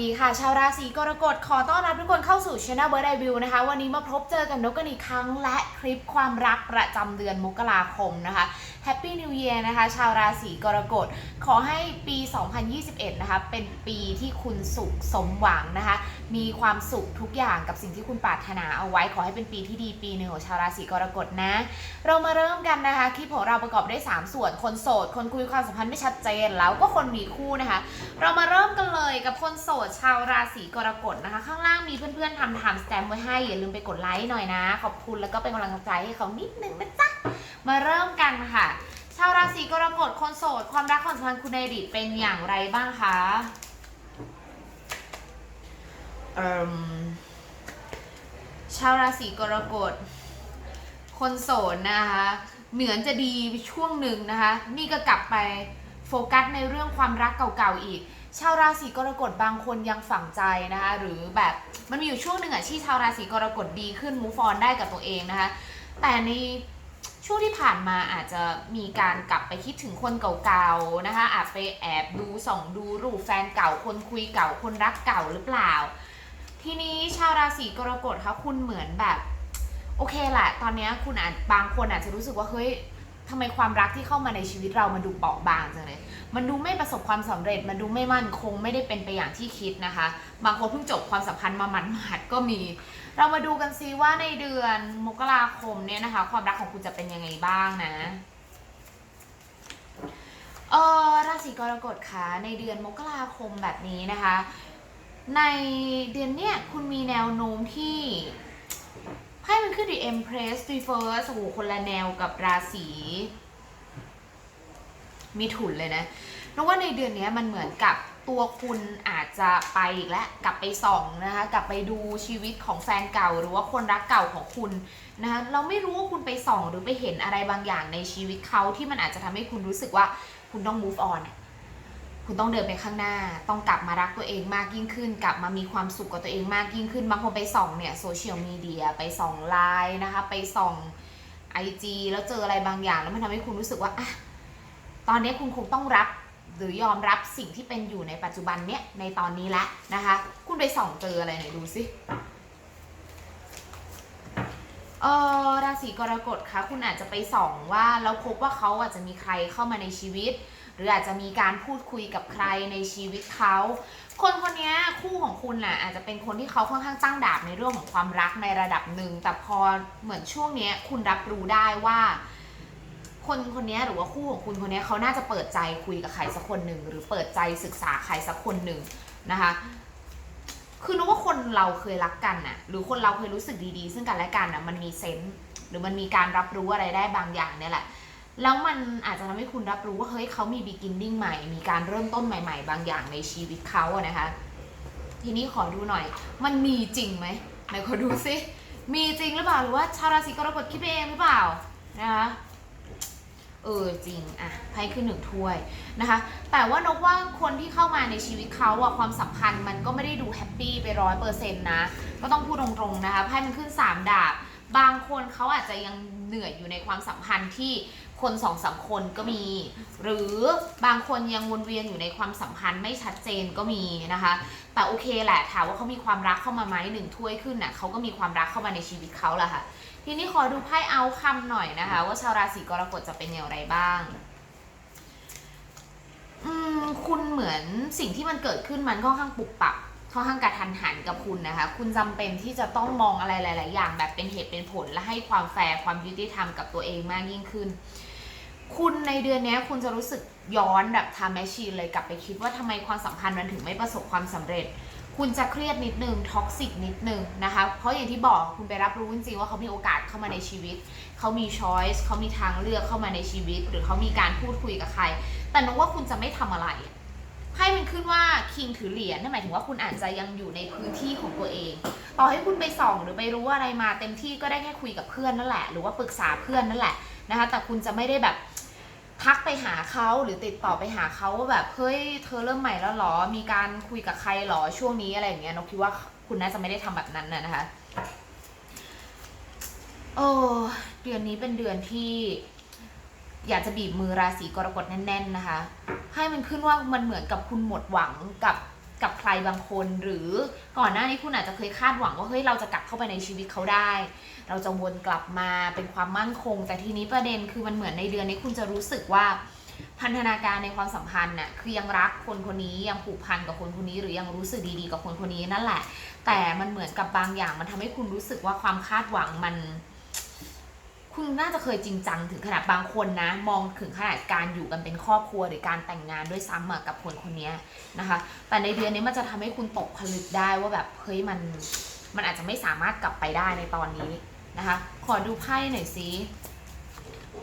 ดีค่ะ ชาวราศีกรกฎขอต้อนรับทุกคนเข้าสู่ช anel เบ r ร์ i วิวนะคะ วันนี้มาพบเจอกับนกกันอีกครั้งและคลิปความรักประจำเดือนมกราคมนะคะ Happy New Year นะคะ ชาวราศีกรกฎขอให้ปี 2021 นะคะ เป็นปีที่คุณสุขสมหวังนะคะ มีความสุขทุกอย่างกับสิ่งที่คุณปรารถนาเอาไว้ขอให้เป็นปีที่ดีปีหนึ่งของชาวราศีกรกฎนะ เรามาเริ่มกันนะคะคลิปของเราประกอบด้วย 3 ส่วนคนโสด คนคุยความสัมพันธ์ไม่ชัดเจน แล้วก็คนมีคู่นะคะ เรามาเริ่มกันเลยกับคนโสดชาวราศีกรกฎนะคะ ข้างล่างมีเพื่อนๆทำไทม์สแตมป์ไว้ให้อย่าลืมไปกดไลค์หน่อยนะ ขอบคุณแล้วก็เป็นกำลังใจให้เขานิดนึงนะจ๊ะมาเริ่มกันค่ะ ชาวราศีกรกฎคนโสด ความรักความสัมพันธ์คุณในอดีตเป็นอย่างไรบ้างคะเอ่มชาวราศีกรกฎคนโสดนะคะ เหมือนจะดีช่วงหนึ่งนะคะ นี่ก็กลับไปโฟกัสในเรื่องความรักเก่าๆอีก ชาวราศีกรกฎบางคนยังฝังใจนะคะ หรือแบบมันมีอยู่ช่วงหนึ่งอะที่ชาวราศีกรกฎดีขึ้นมูฟออนได้กับตัวเองนะคะ แต่ในช่วงที่ผ่านมาอาจจะมีการกลับไปคิดถึงคนเก่าๆนะคะ อาจไปแอบดูส่องดูรูปแฟนเก่าคนคุยเก่าคนรักเก่าหรือเปล่า ทีนี้ชาวราศีกรกฎคะคุณเหมือนแบบ โอเคแหละตอนนี้คุณอาจบางคนอาจจะรู้สึกว่าเฮ้ย ทำไมความรักที่เข้ามาในชีวิตเรามันดูเปราะบางจังเลย มันดูไม่ประสบความสำเร็จ มันดูไม่มั่นคง ไม่ได้เป็นไปอย่างที่คิดนะคะ บางคนเพิ่งจบความสัมพันธ์มาหมันๆก็มี เรามาดูกันซิว่าในเดือนมกราคมเนี่ยนะคะ ความรักของคุณจะเป็นยังไงบ้างนะ เออราศีกรกฎคะในเดือนมกราคมแบบนี้นะคะ ในเดือนเนี้ยคุณมีแนวโน้มที่ ไพ่มันขึ้นดิ Empress Reverse โอ้โหคนละแนวกับราศีมีถุนเลยนะนึกว่าในเดือนนี้มันเหมือนกับตัวคุณอาจจะไปอีกแล้วกลับไปส่องนะคะกลับไปดูชีวิตของแฟนเก่าหรือว่าคนรักเก่าของคุณนะคะเราไม่รู้ว่าคุณไปส่องหรือไปเห็นอะไรบางอย่างในชีวิตเขาที่มันอาจจะทำให้คุณรู้สึกว่าคุณต้อง move on อะ คุณต้องเดินไปข้างหน้า ต้องกลับมารักตัวเองมากยิ่งขึ้น กลับมามีความสุขกับตัวเองมากยิ่งขึ้น บางคนไปส่องเนี่ยโซเชียลมีเดียไปส่องไลน์นะคะ ไปส่องไอจีแล้วเจออะไรบางอย่าง แล้วมันทำให้คุณรู้สึกว่าอะตอนนี้คุณคงต้องรับหรือยอมรับสิ่งที่เป็นอยู่ในปัจจุบันเนี้ยในตอนนี้แล้วนะคะ คุณไปส่องเจออะไรไหนดูสิ เออราศีกรกฎคะคุณอาจจะไปส่องว่าแล้วพบว่าเขาอาจจะมีใครเข้ามาในชีวิต หรืออาจจะมีการพูดคุยกับใครในชีวิตเขาคนคนนี้คู่ของคุณน่ะอาจจะเป็นคนที่เขาค่อนข้างตั้งดาบในเรื่องของความรักในระดับหนึ่งแต่พอเหมือนช่วงนี้คุณรับรู้ได้ว่า คนคนนี้หรือว่าคู่ของคุณคนนี้เขาน่าจะเปิดใจคุยกับใครสักคนหนึ่งหรือเปิดใจศึกษาใครสักคนหนึ่งนะคะ คือนึกว่าคนเราเคยรักกันน่ะ หรือคนเราเคยรู้สึกดีๆ ซึ่งกันและกันน่ะมันมีเซนส์หรือมันมีการรับรู้อะไรได้บางอย่างเนี่ยแหละ แล้วมันอาจจะทำให้คุณรับรู้ว่าเฮ้ยเขามี beginning ใหม่ มีการเริ่มต้นใหม่ ๆ บางอย่างในชีวิตเขาอะนะคะ ทีนี้ขอดูหน่อย มันมีจริงไหมไหนขอดูซิมีจริงหรือเปล่าหรือว่าชาวราศีกรกฎคิดไปเองหรือเปล่านะคะ เออจริงอะไพ่ขึ้นหนึ่งถ้วยนะคะ แต่ว่านกว่าคนที่เข้ามาในชีวิตเขาอะความสัมพันธ์มันก็ไม่ได้ดูแฮปปี้ไปร้อยเปอร์เซ็นต์นะ ก็ต้องพูดตรงๆนะคะไพ่มันขึ้น3ดาบบางคนเขาอาจจะยังเหนื่อยอยู่ในความสัมพันธ์ที่คนสองสามคนก็มี หรือบางคนยังวนเวียนอยู่ในความสัมพันธ์ไม่ชัดเจนก็มีนะคะ แต่โอเคแหละถามว่าเขามีความรักเข้ามาไหมหนึ่งถ้วยขึ้นน่ะเขาก็มีความรักเข้ามาในชีวิตเขาแหละค่ะ ทีนี้ขอดูไพ่เอาคำหน่อยนะคะ ว่าชาวราศีกรกฎจะเป็นอย่างไรบ้างอืมคุณเหมือนสิ่งที่มันเกิดขึ้นมันค่อนข้างปุบปับค่อนข้างกระทันหันกับคุณนะคะ คุณจำเป็นที่จะต้องมองอะไรหลาย ๆ อย่าง แบบเป็นเหตุเป็นผลและให้ความแฟร์ความยุติธรรมกับตัวเองมากยิ่งขึ้น คุณในเดือนนี้คุณจะรู้สึกย้อนแบบทำแมชชีนเลยกลับไปคิดว่าทำไมความสัมพันธ์มันถึงไม่ประสบความสำเร็จ คุณจะเครียดนิดนึงท็อกซิกนิดนึงนะคะ เพราะอย่างที่บอกคุณไปรับรู้จริงๆว่าเขามีโอกาสเข้ามาในชีวิต เขามีช้อยส์เขามีทางเลือกเข้ามาในชีวิต หรือเขามีการพูดคุยกับใคร แต่นึกว่าคุณจะไม่ทำอะไรไพ่มันขึ้นว่าคิงถือเหรียญนั่นหมายถึงว่าคุณอาจจะยังอยู่ในพื้นที่ของตัวเอง ต่อให้คุณไปส่องหรือไปรู้อะไรมาเต็มที่ก็ได้แค่คุยกับเพื่อนนั่นแหละ หรือว่าปรึกษาเพื่อนนั่นแหละนะคะ แต่คุณจะไม่ได้แบบ ทักไปหาเขาหรือติดต่อไปหาเขาว่าแบบเฮ้ยเธอเริ่มใหม่แล้วหรอ มีการคุยกับใครหรอช่วงนี้อะไรอย่างเงี้ยนกคิดว่าคุณน่าจะไม่ได้ทำแบบนั้นนะนะคะโอ้เดือนนี้เป็นเดือนที่ อยากจะบีบมือราศีกรกฎแน่น ๆ นะคะ ให้มันขึ้นว่ามันเหมือนกับคุณหมดหวังกับ กับใครบางคน หรือก่อนหน้านี้คุณอาจจะเคยคาดหวังว่าเฮ้ยเราจะกลับเข้าไปในชีวิตเขาได้ เราจะวนกลับมาเป็นความมั่นคง แต่ทีนี้ประเด็นคือมันเหมือนในเดือนนี้คุณจะรู้สึกว่าพันธนาการในความสัมพันธ์น่ะคือยังรักคนคนนี้ยังผูกพันกับคนคนนี้ หรือยังรู้สึกดีๆกับคนคนนี้นั่นแหละ แต่มันเหมือนกับบางอย่างมันทำให้คุณรู้สึกว่าความคาดหวังมัน คุณน่าจะเคยจริงจังถึงขนาดบางคนนะ มองถึงขนาดการอยู่กันเป็นครอบครัวหรือการแต่งงานด้วยซ้ำกับคนคนนี้นะคะ แต่ในเดือนนี้มันจะทำให้คุณตกผลึกได้ว่าแบบเฮ้ยมันมันอาจจะไม่สามารถกลับไปได้ในตอนนี้นะคะ ขอดูไพ่หน่อยสิ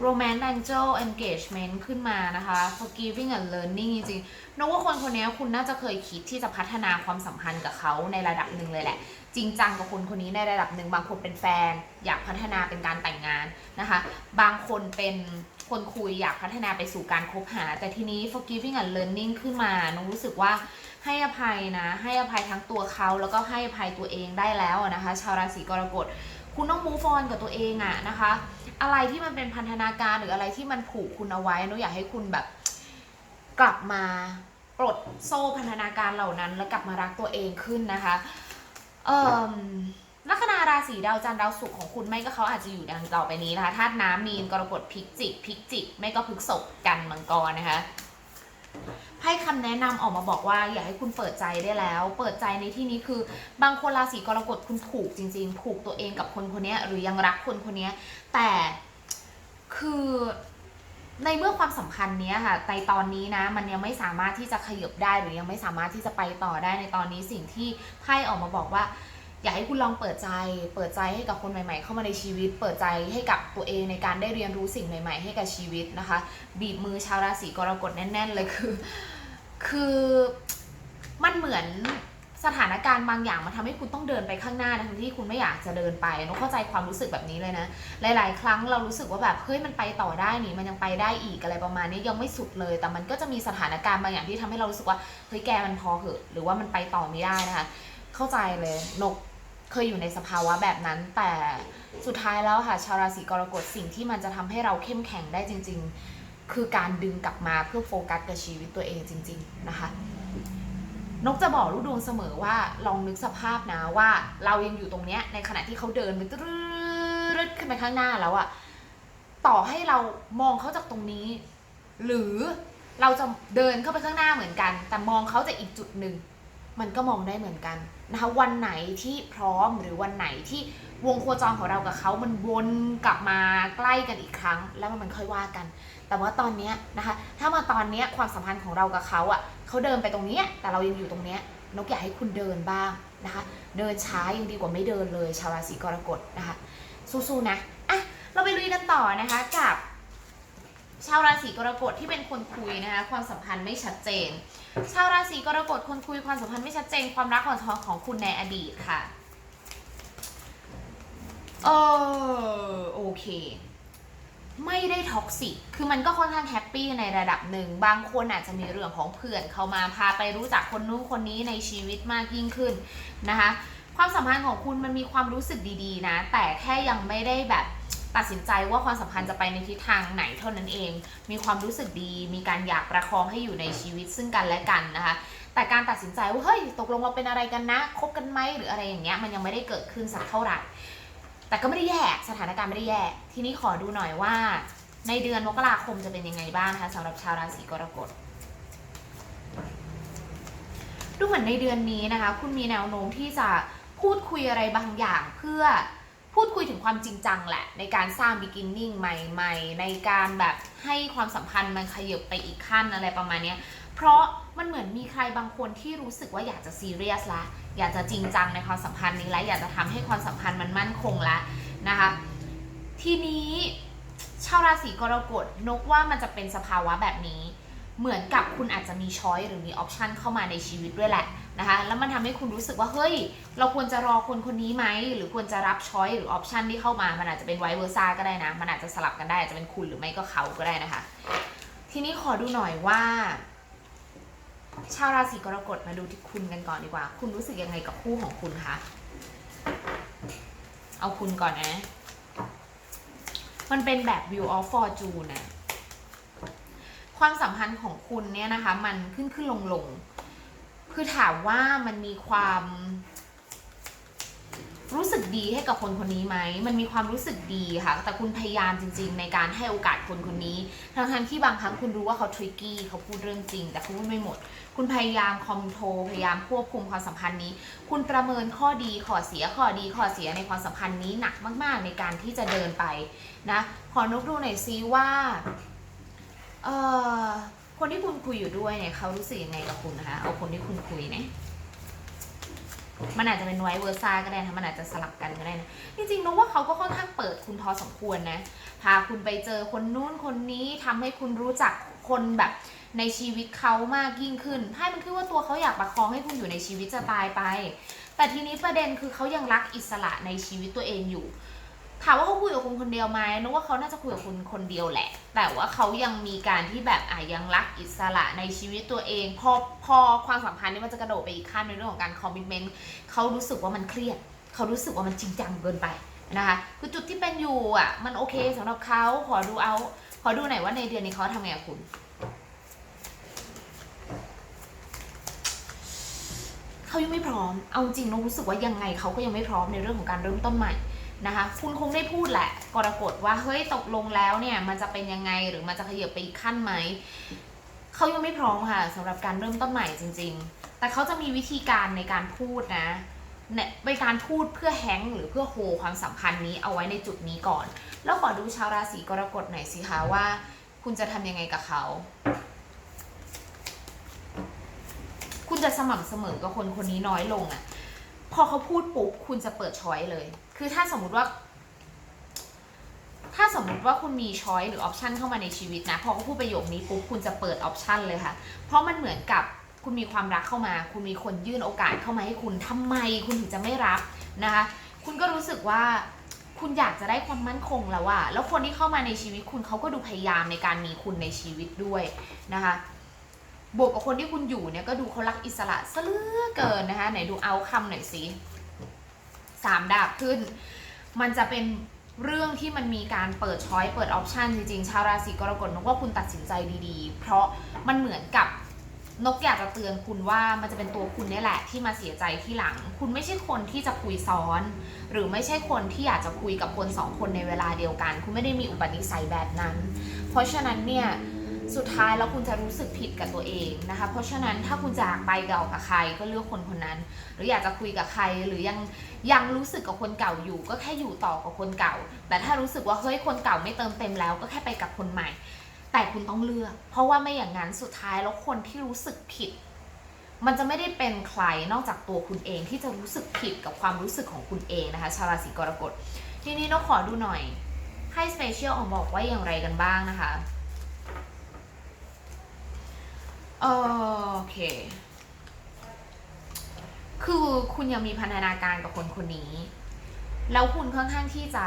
Romance Angel Engagement ขึ้นมานะคะ Forgiving and Learning จริงๆนึกว่าคนคนนี้คุณน่าจะเคยคิดที่จะพัฒนาความสัมพันธ์กับเขาในระดับหนึ่งเลยแหละ จริงจังกับคนคนนี้ในระดับหนึ่ง บางคนเป็นแฟน อยากพัฒนาเป็นการแต่งงานนะคะ บางคนเป็นคนคุยอยากพัฒนาไปสู่การคบหา แต่ทีนี้ forgiving and learning ขึ้นมาน้องรู้สึกว่าให้อภัยนะ ให้อภัยทั้งตัวเขาแล้วก็ให้อภัยตัวเองได้แล้วนะคะ ชาวราศีกรกฎคุณต้อง move on กับตัวเองอะนะคะ อะไรที่มันเป็นพันธนาการหรืออะไรที่มันผูกคุณเอาไว้นูอยากให้คุณแบบกลับมาปลดโซ่พันธนาการเหล่านั้น แล้วกลับมารักตัวเองขึ้นนะคะ เอ่อลัคนาราศีดาวจันทร์ดาวศุกร์ของคุณไม่ก็เขาอาจจะอยู่ดังต่อไปนี้นะคะธาตุน้ำมีนกรกฎพิกจิกพิกจิก ไม่ก็พฤกษบกันมังกรนะคะไพ่คำแนะนำออกมาบอกว่าอยากให้คุณเปิดใจได้แล้ว เปิดใจในที่นี้คือบางคนราศีกรกฎคุณผูกจริง ๆ ผูกตัวเองกับคนคนนี้หรือยังรักคนคนนี้แต่คือ ในเมื่อความสัมพันธ์เนี้ค่ะในตอนนี้นะมันยังไม่สามารถที่จะขยับได้หรือยังไม่สามารถที่จะไปต่อได้ในตอนนี้สิ่งที่ไพ่ออกมาบอกว่า อยากให้คุณลองเปิดใจ เปิดใจให้กับคนใหม่ ๆ เข้ามาในชีวิต เปิดใจให้กับตัวเองในการได้เรียนรู้สิ่งใหม่ ๆ ให้กับชีวิตนะคะ บีบมือชาวราศีกรกฎแน่น ๆ เลยคือ คือมันเหมือน สถานการณ์บางอย่างมันทำให้คุณต้องเดินไปข้างหน้าทั้งที่คุณไม่อยากจะเดินไปนกเข้าใจความรู้สึกแบบนี้เลยนะ หลาย ๆ ครั้งเรารู้สึกว่าแบบเฮ้ยมันไปต่อได้นี่มันยังไปได้อีกอะไรประมาณนี้ยังไม่สุดเลย แต่มันก็จะมีสถานการณ์บางอย่างที่ทำให้เรารู้สึกว่าเฮ้ยแกมันพอเหอะหรือว่ามันไปต่อไม่ได้นะคะ เข้าใจเลยนกเคยอยู่ในสภาวะแบบนั้น แต่สุดท้ายแล้วค่ะชาวราศีกรกฎสิ่งที่มันจะทำให้เราเข้มแข็งได้จริง ๆ คือการดึงกลับมาเพื่อโฟกัสกับชีวิตตัวเองจริง ๆ นะคะ นกจะบอกลูกดวงเสมอว่าลองนึกสภาพนะว่า เรายังอยู่ตรงเนี้ยในขณะที่เขาเดินไปตรึดขึ้นไปข้างหน้าแล้วอะต่อให้เรามองเขาจากตรงนี้ หรือเราจะเดินเข้าไปข้างหน้าเหมือนกัน แต่มองเขาจากอีกจุดหนึ่ง มันก็มองได้เหมือนกันนะคะ วันไหนที่พร้อมหรือวันไหนที่วงโคจรของเรากับเขามันวนกลับมาใกล้กันอีกครั้ง แล้วมันค่อยว่ากัน แต่ว่าตอนนี้นะคะ ถ้ามาตอนนี้ความสัมพันธ์ของเรากับเขาอะ่ะเขาเดินไปตรงนี้แต่เรายังอยู่ตรงนี้นกอยากให้คุณเดินบ้างนะคะ เดินช้ายังดีกว่าไม่เดินเลย ชาวราศีกรกฎนะคะ สู้ๆนะอะเราไปลุยกันต่อนะคะกับ ชาวราศีกรกฎที่เป็นคนคุยนะคะ ความสัมพันธ์ไม่ชัดเจน ชาวราศีกรกฎคนคุยความสัมพันธ์ไม่ชัดเจนความรักของของคุณในอดีตค่ะเออโอเค ไม่ได้ท็อกซิกคือมันก็ค่อนข้างแฮปปี้ในระดับหนึ่ง บางคนอาจจะมีเรื่องของเพื่อนเข้ามาพาไปรู้จักคนนู้นคนนี้ในชีวิตมากยิ่งขึ้นนะคะ ความสัมพันธ์ของคุณมันมีความรู้สึกดีๆนะ แต่แค่ยังไม่ได้แบบ ตัดสินใจว่าความสัมพันธ์จะไปในทิศทางไหนเท่านั้นเอง มีความรู้สึกดี มีการอยากประคองให้อยู่ในชีวิตซึ่งกันและกันนะคะ แต่การตัดสินใจว่าเฮ้ยตกลงเราเป็นอะไรกันนะ คบกันไหมหรืออะไรอย่างเงี้ยมันยังไม่ได้เกิดขึ้นสักเท่าไหร่ แต่ก็ไม่ได้แย่สถานการณ์ไม่ได้แย่ทีนี้ขอดูหน่อยว่า ในเดือนมกราคมจะเป็นยังไงบ้างนะคะสำหรับชาวราศีกรกฎดูเหมือนในเดือนนี้นะคะ คุณมีแนวโน้มที่จะพูดคุยอะไรบางอย่างเพื่อ พูดคุยถึงความจริงจังแหละ ในการสร้าง beginning ใหม่ ๆ ในการแบบให้ความสัมพันธ์มันขยับไปอีกขั้นอะไรประมาณเนี้ยเพราะมันเหมือนมีใครบางคนที่รู้สึกว่าอยากจะซีเรียสละอยากจะจริงจังในความสัมพันธ์นี้และอยากจะทำให้ความสัมพันธ์มันมั่นคงละนะคะ ทีนี้ชาวราศีกรกฎนกว่ามันจะเป็นสภาวะแบบนี้ เหมือนกับคุณอาจจะมีช้อยหรือมีออปชันเข้ามาในชีวิตด้วยแหละ นะคะแล้วมันทำให้คุณรู้สึกว่าเฮ้ย เราควรจะรอคนคนนี้ไหมหรือควรจะรับช้อยหรือออปชันที่เข้ามามันอาจจะเป็นไวเวอร์ซ่าก็ได้นะ มันอาจจะสลับกันได้อาจจะเป็นคุณหรือไม่ก็เขาก็ได้นะคะ ทีนี้ขอดูหน่อยว่า ชาวราศีกรกฎมาดูที่คุณกันก่อนดีกว่า คุณรู้สึกยังไงกับคู่ของคุณคะเอาคุณก่อนนะ มันเป็นแบบ view of fortune นะความสัมพันธ์ของคุณเนี่ยนะคะ มันขึ้นขึ้นลงลง คือถามว่ามันมีความ รู้สึกดีให้กับคนคนนี้ไหม มันมีความรู้สึกดีค่ะ แต่คุณพยายามจริง ๆ ในการให้โอกาสคนคนนี้ทั้งที่บางครั้งคุณรู้ว่าเขาทริกกี้เขาพูดเรื่องจริง แต่เขาพูดไม่หมด คุณพยายามคอมโทรพยายามควบคุมความสัมพันธ์นี้ คุณประเมินข้อดีข้อเสียข้อดีข้อเสียในความสัมพันธ์นี้หนักมาก ๆ ในการที่จะเดินไปนะ ขอนุกดูหน่อยซิว่าเอ่อ คนที่คุณคุยอยู่ด้วยเนี่ยเขารู้สึกยังไงกับคุณนะคะ เอาคนที่คุณคุยเนี่ยมันอาจจะเป็นไวเวอร์ซ่าก็ได้นะมันอาจจะสลับกันก็ได้นะจริงๆนึกว่าเขาก็ค่อนข้างเปิดคุณพอสมควรนะ พาคุณไปเจอคนนู้นคนนี้ทำให้คุณรู้จักคนแบบในชีวิตเขามากยิ่งขึ้นไพ่มันคือว่าตัวเขาอยากประคองให้คุณอยู่ในชีวิตจะตายไป แต่ทีนี้ประเด็นคือเขายังรักอิสระในชีวิตตัวเองอยู่ ถามว่าเขาคุยกับคุณคนเดียวไหมนึกว่าเขาน่าจะคุยกับคุณคนเดียวแหละ แต่ว่าเขายังมีการที่แบบอะยังรักอิสระในชีวิตตัวเอง พอพอความสัมพันธ์นี้มันจะกระโดดไปอีกขั้นในเรื่องของการคอมมิชเมนต์เขารู้สึกว่ามันเครียด เขารู้สึกว่ามันจริงจังเกินไปนะคะ คือจุดที่เป็นอยู่อะ มันโอเคสำหรับเขาขอดูเอา ขอดูหน่อยว่าในเดือนนี้เขาทำไงกับคุณ เขายังไม่พร้อม เอาจริงเรารู้สึกว่ายังไงเขาก็ยังไม่พร้อมในเรื่องของการเริ่มต้นใหม่ นะคะคุณคงได้พูดแหละกรกฎว่าเฮ้ยตกลงแล้วเนี่ยมันจะเป็นยังไงหรือมันจะขยับไปอีกขั้นไหมเขายังไม่พร้อมค่ะสำหรับการเริ่มต้นใหม่จริง ๆ แต่เขาจะมีวิธีการในการพูดนะเนี่ยเป็นการพูดเพื่อแฮงก์หรือเพื่อโฮความสัมพันธ์นี้เอาไว้ในจุดนี้ก่อน แล้วขอดูชาวราศีกรกฎหน่อยสิคะว่า คุณจะทำยังไงกับเขาคุณจะสม่ำเสมอกับคนคนนี้น้อยลงอะ่ะ พอเขาพูดปุ๊บคุณจะเปิดช้อยเลย คือถ้าสมมติว่า ถ้าสมมติว่าคุณมีช้อยหรือออปชันเข้ามาในชีวิตนะ พอเขาพูดประโยคนี้ปุ๊บคุณจะเปิดออปชันเลยค่ะ เพราะมันเหมือนกับคุณมีความรักเข้ามา คุณมีคนยื่นโอกาสเข้ามาให้คุณทำไมคุณถึงจะไม่รับนะคะ คุณก็รู้สึกว่าคุณอยากจะได้ความมั่นคงแล้วอะแล้วคนที่เข้ามาในชีวิตคุณเขาก็ดูพยายามในการมีคุณในชีวิตด้วยนะคะ บวกกับคนที่คุณอยู่เนี่ยก็ดูเขารักอิสระซะเหลือเกินนะคะ ไหนดูเอาคำหน่อยสิ สามดาบขึ้น มันจะเป็นเรื่องที่มันมีการเปิดช้อยเปิดออปชันจริงๆ ชาวราศีกรกฎนกว่าคุณตัดสินใจดีๆ เพราะมันเหมือนกับนกอยากจะเตือนคุณว่ามันจะเป็นตัวคุณนี่แหละที่มาเสียใจที่หลัง คุณไม่ใช่คนที่จะคุยซ้อน หรือไม่ใช่คนที่อยากจะคุยกับคนสองคนในเวลาเดียวกัน คุณไม่ได้มีอุปนิสัยแบบนั้น เพราะฉะนั้นเนี่ย สุดท้ายแล้วคุณจะรู้สึกผิดกับตัวเองนะคะ เพราะฉะนั้นถ้าคุณจะไปเก่ากับใครก็เลือกคนคนนั้น หรืออยากจะคุยกับใครหรือยังยังรู้สึกกับคนเก่าอยู่ ก็แค่อยู่ต่อกับคนเก่า แต่ถ้ารู้สึกว่าเฮ้ยคนเก่าไม่เติมเต็มแล้ว ก็แค่ไปกับคนใหม่ แต่คุณต้องเลือก เพราะว่าไม่อย่างนั้นสุดท้ายแล้วคนที่รู้สึกผิด มันจะไม่ได้เป็นใครนอกจากตัวคุณเองที่จะรู้สึกผิดกับความรู้สึกของคุณเองนะคะ ชาวราศีกรกฎทีนี้นกขอดูหน่อยให้สเปเชียลออกบอกว่าอย่างไรกันบ้างนะคะ โอเค คือคุณยังมีพันธนาการกับคนคนนี้ แล้วคุณค่อนข้างที่จะ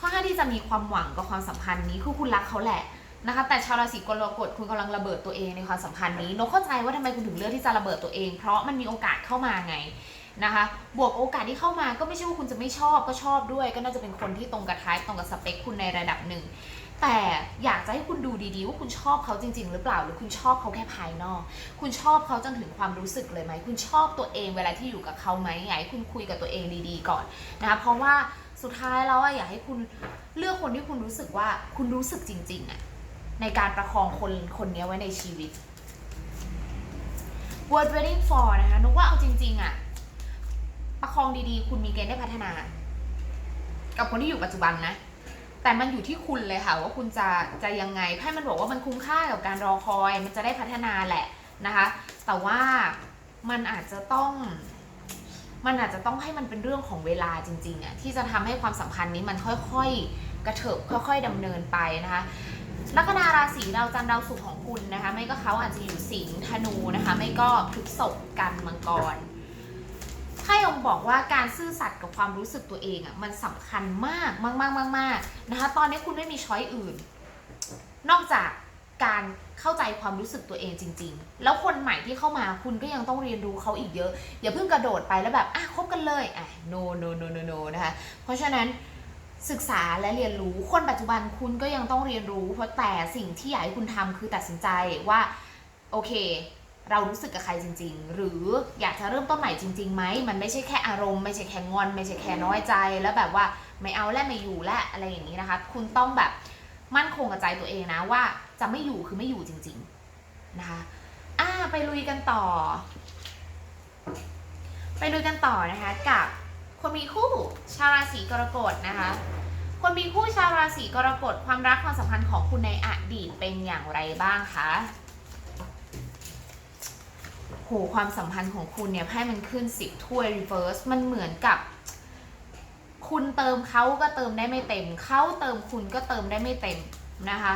ค่อนข้างที่จะมีความหวังกับความสัมพันธ์นี้ คือคุณรักเขาแหละนะคะ แต่ชาวราศีกรกฎคุณกำลังระเบิดตัวเองในความสัมพันธ์นี้นกเข้าใจว่าทำไมคุณถึงเลือกที่จะระเบิดตัวเอง เพราะมันมีโอกาสเข้ามาไงนะคะ บวกโอกาสที่เข้ามาก็ไม่ใช่ว่าคุณจะไม่ชอบก็ชอบด้วย ก็น่าจะเป็นคนที่ตรงกับทายตรงกับสเปคคุณในระดับหนึ่ง แต่อยากจะให้คุณดูดีๆ ว่าคุณชอบเขาจริง ๆ หรือเปล่า หรือคุณชอบเขาแค่ภายนอก คุณชอบเขาจนถึงความรู้สึกเลยไหม คุณชอบตัวเองเวลาที่อยู่กับเขาไหมอยากให้คุณคุยกับตัวเองดีๆ ก่อนนะคะเพราะว่าสุดท้ายแล้วอะอยากให้คุณเลือกคนที่คุณรู้สึกว่าคุณรู้สึกจริงๆอะในการประคองคนคนนี้ไว้ในชีวิต word waiting for นะคะนึกว่าเอาจริง ๆอะประคองดีๆ คุณมีเกณฑ์ได้พัฒนา กับคนที่อยู่ปัจจุบันนะ แต่มันอยู่ที่คุณเลยค่ะ ว่าคุณจะจะยังไงไพ่มันบอกว่ามันคุ้มค่ากับการรอคอย มันจะได้พัฒนาแหละนะคะ แต่ว่ามันอาจจะต้อง มันอาจจะต้องให้มันเป็นเรื่องของเวลาจริงๆอะที่จะทำให้ความสัมพันธ์นี้มันค่อยๆ กระเถิบค่อย ๆดำเนินไปนะคะลัคนาราศีดาวจันทร์ดาวศุกร์ของคุณนะคะ ไม่ก็เขาอาจจะอยู่สิงห์ธนูนะคะ ไม่ก็พฤษภกันมังกร ไพ่องค์บอกว่าการซื่อสัตย์กับความรู้สึกตัวเองอะมันสำคัญมากมากมากมากมากนะคะ ตอนนี้คุณไม่มีช้อยอื่น นอกจากการเข้าใจความรู้สึกตัวเองจริง ๆ แล้วคนใหม่ที่เข้ามาคุณก็ยังต้องเรียนรู้เขาอีกเยอะ อย่าเพิ่งกระโดดไปแล้วแบบอะคบกันเลยอะ no no no no no นะคะ เพราะฉะนั้นศึกษาและเรียนรู้คนปัจจุบันคุณก็ยังต้องเรียนรู้ เพราะแต่สิ่งที่อยากให้คุณทำคือตัดสินใจว่าโอเค เรารู้สึกกับใครจริง ๆ หรืออยากจะเริ่มต้นใหม่จริงๆไหมมันไม่ใช่แค่อารมณ์ไม่ใช่แค่งอน ไม่ใช่แค่น้อยใจ แล้วแบบว่าไม่เอาแล้วไม่อยู่แล้วอะไรอย่างนี้นะคะ คุณต้องแบบมั่นคงกับใจตัวเองนะว่าจะไม่อยู่คือไม่อยู่จริง ๆนะคะอ่าไปลุยกันต่อ ไปลุยกันต่อนะคะกับคนมีคู่ชาวราศีกรกฎนะคะคนมีคู่ชาวราศีกรกฎความรักความสัมพันธ์ของคุณในอดีตเป็นอย่างไรบ้างคะ โหความสัมพันธ์ของคุณเนี่ยไพ่มันขึ้นสิบถ้วยรีเวิร์สมันเหมือนกับ คุณเติมเขาก็เติมได้ไม่เต็มเขาเติมคุณก็เติมได้ไม่เต็มนะคะ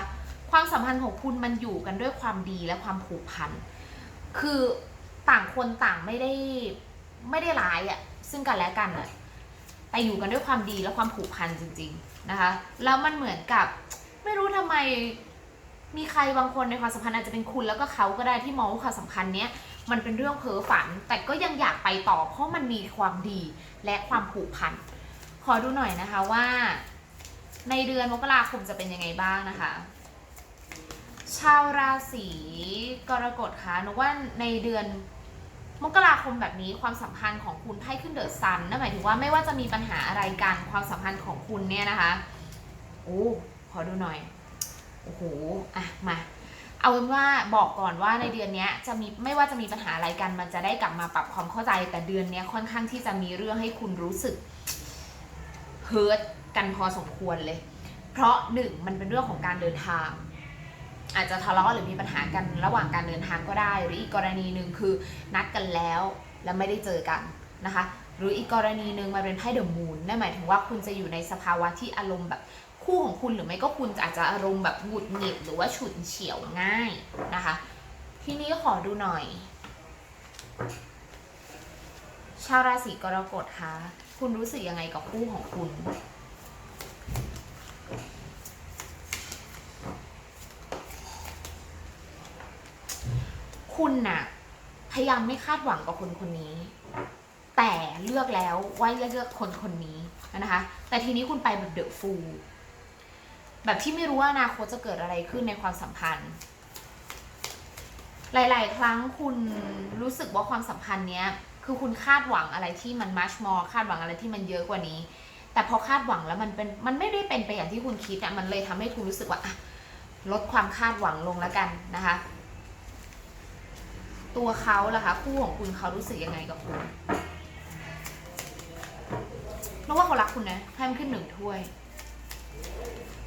ความสัมพันธ์ของคุณมันอยู่กันด้วยความดีและความผูกพัน คือต่างคนต่างไม่ได้ไม่ได้ร้ายอะ่ะซึ่งกันและกันอะ่ะแต่อยู่กันด้วยความดีและความผูกพันจริง ๆนะคะ แล้วมันเหมือนกับไม่รู้ทำไมมีใครบางคนในความสัมพันธ์อาจจะเป็นคุณแล้วก็เขาก็ได้ที่มองว่าความสัมพันธ์เนี้ย มันเป็นเรื่องเพ้อฝัน แต่ก็ยังอยากไปต่อเพราะมันมีความดีและความผูกพัน ขอดูหน่อยนะคะว่า ในเดือนมกราคมจะเป็นยังไงบ้างนะคะ ชาวราศีกรกฎคะหนูว่าในเดือนมกราคมแบบนี้ความสัมพันธ์ของคุณไพ่ขึ้นเดอะซันนั่นหมายถึงว่าไม่ว่าจะมีปัญหาอะไรกันความสัมพันธ์ของคุณเนี่ยนะคะโอ้ขอดูหน่อยโอ้โหอะมา เอาเป็นว่าบอกก่อนว่าในเดือนนี้จะมีไม่ว่าจะมีปัญหาอะไรกัน มันจะได้กลับมาปรับความเข้าใจ แต่เดือนนี้ค่อนข้างที่จะมีเรื่องให้คุณรู้สึกเฮิร์ตกันพอสมควรเลย เพราะหนึ่งมันเป็นเรื่องของการเดินทาง อาจจะทะเลาะหรือมีปัญหากันระหว่างการเดินทางก็ได้ หรืออีกกรณีหนึ่งคือนัดกันแล้วแล้วไม่ได้เจอกันนะคะ หรืออีกกรณีหนึ่งมันเป็นไพ่เดอะมูนนั่นหมายถึงว่าคุณจะอยู่ในสภาวะที่อารมณ์แบบ คู่ของคุณหรือไม่ก็คุณอาจจะอารมณ์แบบหงุดหงิดหรือว่าฉุนเฉียวง่ายนะคะ ทีนี้ขอดูหน่อย ชาวราศีกรกฎคะคุณรู้สึกยังไงกับคู่ของคุณคุณน่ะ พยายามไม่คาดหวังกับคนคนนี้ แต่เลือกแล้วว่าจะเลือกคนคนนี้นะคะ แต่ทีนี้คุณไปแบบเดอะฟูล แบบที่ไม่รู้ว่าอนาคตจะเกิดอะไรขึ้นในความสัมพันธ์ หลาย ๆ ครั้งคุณรู้สึกว่าความสัมพันธ์เนี้ย คือคุณคาดหวังอะไรที่มัน much more คาดหวังอะไรที่มันเยอะกว่านี้ แต่พอคาดหวังแล้วมันเป็นมันไม่ได้เป็นไปอย่างที่คุณคิดอะมันเลยทำให้คุณรู้สึกว่าอะลดความคาดหวังลงแล้วกันนะคะ ตัวเขาล่ะคะ คู่ของคุณเขารู้สึกยังไงกับคุณนึกว่าเขารักคุณนะให้มันขึ้นหนึ่งถ้วย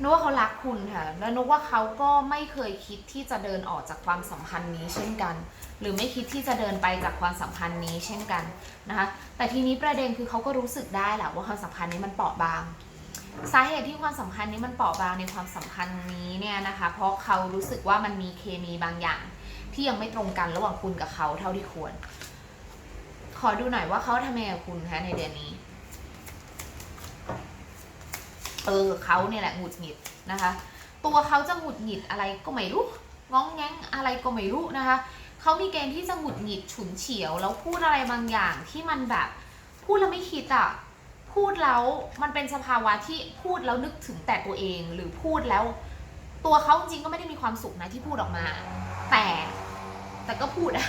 นึกว่าเขารักคุณค่ะ แล้วนึกว่าเขาก็ไม่เคยคิดที่จะเดินออกจากความสัมพันธ์นี้เช่นกัน หรือไม่คิดที่จะเดินไปจากความสัมพันธ์นี้เช่นกันนะคะ แต่ทีนี้ประเด็นคือเขาก็รู้สึกได้แหละว่าความสัมพันธ์นี้มันเปราะบาง สาเหตุที่ความสัมพันธ์นี้มันเปราะบางในความสัมพันธ์นี้เนี่ยนะคะ เพราะเขารู้สึกว่ามันมีเคมีบางอย่าง ที่ยังไม่ตรงกันระหว่างคุณกับเขาเท่าที่ควร ขอดูหน่อยว่าเขาทำยังไงกับคุณคะในเดือนนี้ เออเขาเนี่ยแหละหงุดหงิดนะคะ ตัวเขาจะหงุดหงิดอะไรก็ไม่รู้ง้องแง้งอะไรก็ไม่รู้นะคะ เขามีเกณฑ์ที่จะหงุดหงิดฉุนเฉียว แล้วพูดอะไรบางอย่างที่มันแบบพูดแล้วไม่คิดอะพูดแล้วมันเป็นสภาวะที่พูดแล้วนึกถึงแต่ตัวเองหรือพูดแล้ว ตัวเขาจริงก็ไม่ได้มีความสุขนะที่พูดออกมา แต่แต่ก็พูดอะ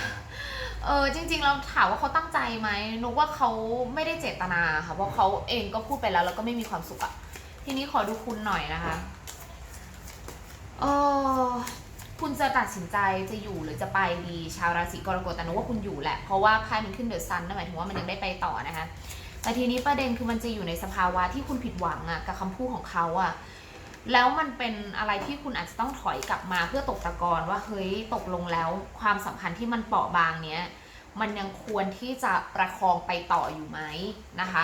เออจริงๆเราถามว่าเขาตั้งใจไหมนุกว่าเขาไม่ได้เจตนาค่ะเพราะเขาเองก็พูดไปแล้วแล้วก็ไม่มีความสุขอะ ทีนี้ขอดูคุณหน่อยนะคะเออคุณจะตัดสินใจจะอยู่หรือจะไปดีชาวราศีกรกฎแต่นุกว่าคุณอยู่แหละ เพราะว่าไพ่มันขึ้นเดือะซันนั่นหมายถึงว่ามันยังได้ไปต่อนะคะ แต่ทีนี้ประเด็นคือมันจะอยู่ในสภาวะที่คุณผิดหวังอะกับคำพูดของเขาอะแล้วมันเป็นอะไรที่คุณอาจจะต้องถอยกลับมาเพื่อตกตะกอนว่าเฮ้ยตกลงแล้ว ความสัมพันธ์ที่มันเปราะบางเนี้ยมันยังควรที่จะประคองไปต่ออยู่ไหมนะคะ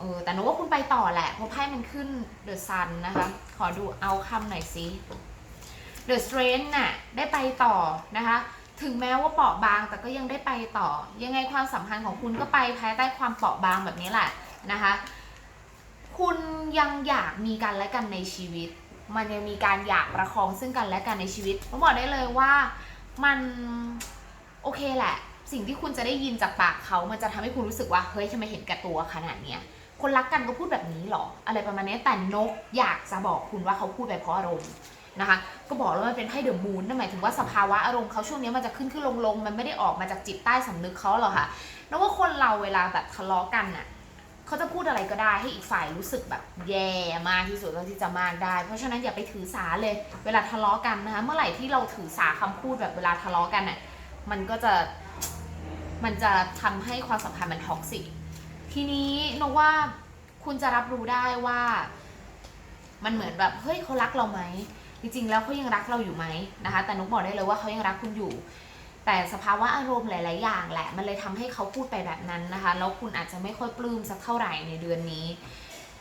เออแต่หนูว่าคุณไปต่อแหละเพราะไพ่มันขึ้นเดอะซันนะคะ ขอดูเอาคำหน่อยสิเดอะสเตรนน่ะได้ไปต่อนะคะ ถึงแม้ว่าเปราะบางแต่ก็ยังได้ไปต่อ ยังไงความสัมพันธ์ของคุณก็ไปภายใต้ความเปราะบางแบบนี้แหละนะคะ คุณยังอยากมีกันและกันในชีวิต มันยังมีการอยากประคองซึ่งกันและกันในชีวิตผมบอกได้เลยว่ามันโอเคแหละ สิ่งที่คุณจะได้ยินจากปากเขา มันจะทำให้คุณรู้สึกว่า เฮ้ยทำไมเห็นแก่ตัวขนาดเนี้ย คนรักกันก็พูดแบบนี้หรอ อะไรประมาณนี้แต่นกอยากจะบอกคุณว่าเขาพูดไปเพราะอารมณ์นะคะ ก็บอกแล้วมันเป็นไพ่เดอะมูนนั่นหมายถึงว่าสภาวะอารมณ์เขาช่วงนี้มันจะขึ้นขึ้นลงลงมันไม่ได้ออกมาจากจิตใต้สำนึกเขาหรอกค่ะแล้วว่าคนเราเวลาแบบทะเลาะกันน่ะเขาจะพูดอะไรก็ได้ให้อีกฝ่ายรู้สึกแบบแย่มากที่สุดเท่าที่จะมากได้ เพราะฉะนั้นอย่าไปถือสาเลย เวลาทะเลาะกันนะคะ เมื่อไหร่ที่เราถือสาคำพูดแบบเวลาทะเลาะกันน่ะมันก็จะมันจะทำให้ความสัมพันธ์มันท็อกซิก ทีนี้นกว่าคุณจะรับรู้ได้ว่า มันเหมือนแบบเฮ้ยเขารักเราไหมจริงๆแล้วเขายังรักเราอยู่ไหมนะคะ แต่นกบอกได้เลยว่าเขายังรักคุณอยู่ แต่สภาวะอารมณ์หลาย ๆ อย่างแหละ มันเลยทำให้เขาพูดไปแบบนั้นนะคะ แล้วคุณอาจจะไม่ค่อยปลื้มสักเท่าไหร่ในเดือนนี้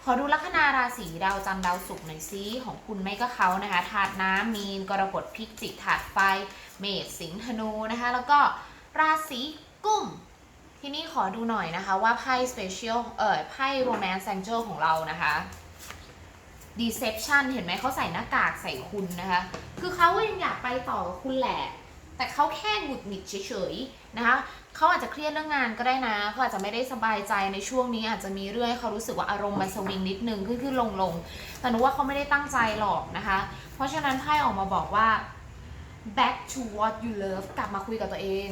ขอดูลัคนาราศีดาวจันทร์ดาวศุกร์หน่อยซิของคุณไม่ก็เขานะคะถาดน้ำมีนกรกฎพิจิกถาดไฟ เมษสิงห์ธนูนะคะ แล้วก็ราศีกุม ทีนี้ขอดูหน่อยนะคะว่าไพ่ special เอ่อไพ่ romance angel ของเรานะคะ deception เห็นไหมเขาใส่หน้ากากใส่คุณนะคะ คือเขาก็ยังอยากไปต่อกับคุณแหละ แต่เขาแค่หงุดหงิดเฉยๆนะคะเขาอาจจะเครียดเรื่องงานก็ได้นะเขาอาจจะไม่ได้สบายใจในช่วงนี้อาจจะมีเรื่องให้เขารู้สึกว่าอารมณ์มันสวิงนิดนึงขึ้นขึ้นลงลงๆแต่หนูว่าเขาไม่ได้ตั้งใจหรอกนะคะ เพราะฉะนั้นไพ่ออกมาบอกว่า back to what you love กลับมาคุยกับตัวเอง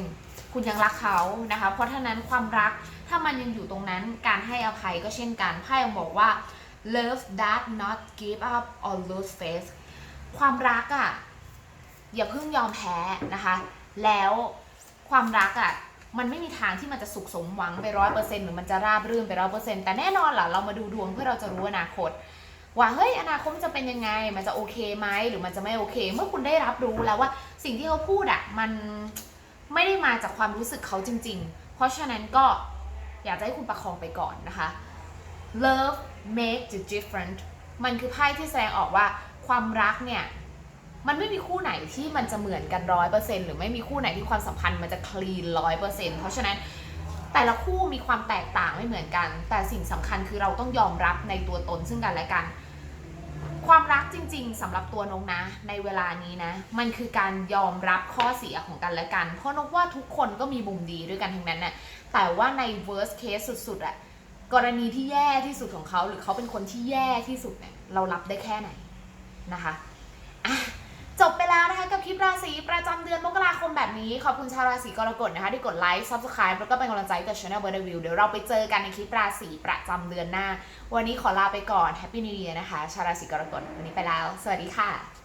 คุณยังรักเขานะคะ เพราะฉะนั้นความรักถ้ามันยังอยู่ตรงนั้นการให้อภัยก็เช่นกันไพ่บอกว่า love that not give up or lose faith ความรักอะ่ะอย่าเพิ่งยอมแพ้นะคะ แล้วความรักอะ่ะมันไม่มีทางที่มันจะสุขสมหวังไปร้อยเปอร์เซ็นต์หรือมันจะราบรื่นไปร้อยเปอร์เซ็นต์แต่แน่นอนล่ะเรามาดูดวงเพื่อเราจะรู้อนาคต ว่าเฮ้ยอนาคตจะเป็นยังไง มันจะโอเคไหมหรือมันจะไม่โอเค เมื่อคุณได้รับรู้แล้วว่าสิ่งที่เขาพูดอะ่ะมัน ไม่ได้มาจากความรู้สึกเขาจริง ๆ เพราะฉะนั้นก็อยากจะให้คุณประคองไปก่อนนะคะ love make the difference มันคือไพ่ที่แสดงออกว่าความรักเนี่ย มันไม่มีคู่ไหนที่มันจะเหมือนกันร้อยเปอร์เซ็นหรือไม่มีคู่ไหนที่ความสัมพันธ์มันจะคลีนร้อยเปอร์เซ็นเพราะฉะนั้นแต่ละคู่มีความแตกต่างไม่เหมือนกัน แต่สิ่งสำคัญคือเราต้องยอมรับในตัวตนซึ่งกันและกัน ความรักจริง ๆสำหรับตัวนงนะ ในเวลานี้นะ มันคือการยอมรับข้อเสียของกันและกัน เพราะนกว่าทุกคนก็มีมุมดีด้วยกันทั้งนั้นน่ะแต่ว่าใน worst case สุดๆอะกรณีที่แย่ที่สุดของเขาหรือเขาเป็นคนที่แย่ที่สุดเนี่ยเรารับได้แค่ไหนนะคะอะ จบไปแล้วนะคะกับคลิปราศีประจำเดือนมกราคมแบบนี้ ขอบคุณชาวราศีกรกฎนะคะที่กดไลค์ subscribe แล้วก็เป็นกำลังใจกับช anel b i r d View เดี๋ยวเราไปเจอกันในคลิปราศีประจำเดือนหน้า วันนี้ขอลาไปก่อน Happy New Year นะคะ ชาวราศีกรกฎวันนี้ไปแล้ว สวัสดีค่ะ